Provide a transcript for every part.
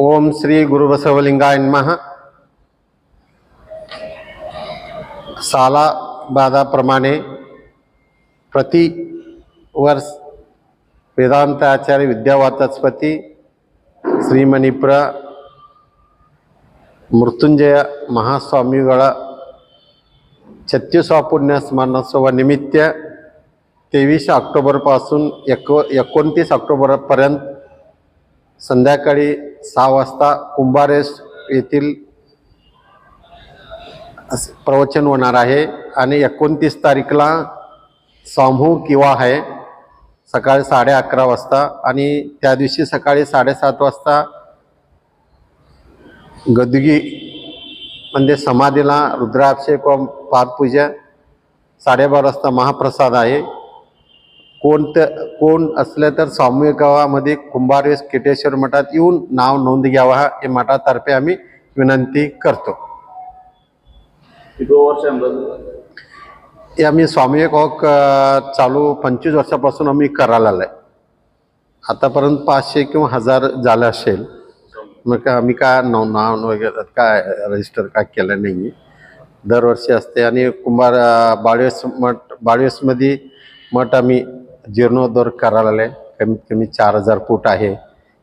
ओम श्री गुरुबसवलिंगाय नमः सालाबादाप्रमाणे प्रति वर्ष वेदांत आचार्य विद्यावाचस्पती ಶ್ರೀಮಣಿಪುರ ಮೃತ್ಯುಂಜಯ ಮಹಾಸ್ವಾಮಿಗಳ छत्तीसवा पुण्य स्मरणोत्सवा निमित्त तेवीस ऑक्टोबरपासून एको एकोणतीस ऑक्टोबरपर्यंत संध्याकाळी सहा वाजता कुंभारेस येथील प्रवचन होणार आहे आणि एकोणतीस तारीखला सामूहिक किंवा आहे सकाळी साडे अकरा वाजता आणि त्या दिवशी सकाळी साडेसात वाजता गदगी म्हणजे समाधीला रुद्राभिषेक व पादपूजा साडेबारा वाजता महाप्रसाद आहे. कोणतं कोण असलं तर सामूहिक गावामध्ये कुंभारवेस केटेश्वर मठात येऊन नाव नोंद घ्यावा हे मठातर्फे आम्ही विनंती करतो. आहे हे आम्ही स्वामीविवेक हॉक चालू पंचवीस वर्षापासून आम्ही करायला आलाय. आतापर्यंत पाचशे किंवा हजार झालं असेल. मग का आम्ही काय नाव नाव वगैरे काय रजिस्टर काय केलं नाही दरवर्षी असते आणि कुंभार बाळवेस मठ बाळवेसमध्ये मठ आम्ही जीर्णोद्धार करायला आलाय कमीत कमी चार हजार फूट आहे.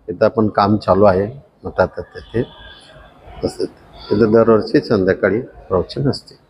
तिथं पण काम चालू आहे. म्हणतात तिथे तसं तिथं दरवर्षी संध्याकाळी प्रवचन असते.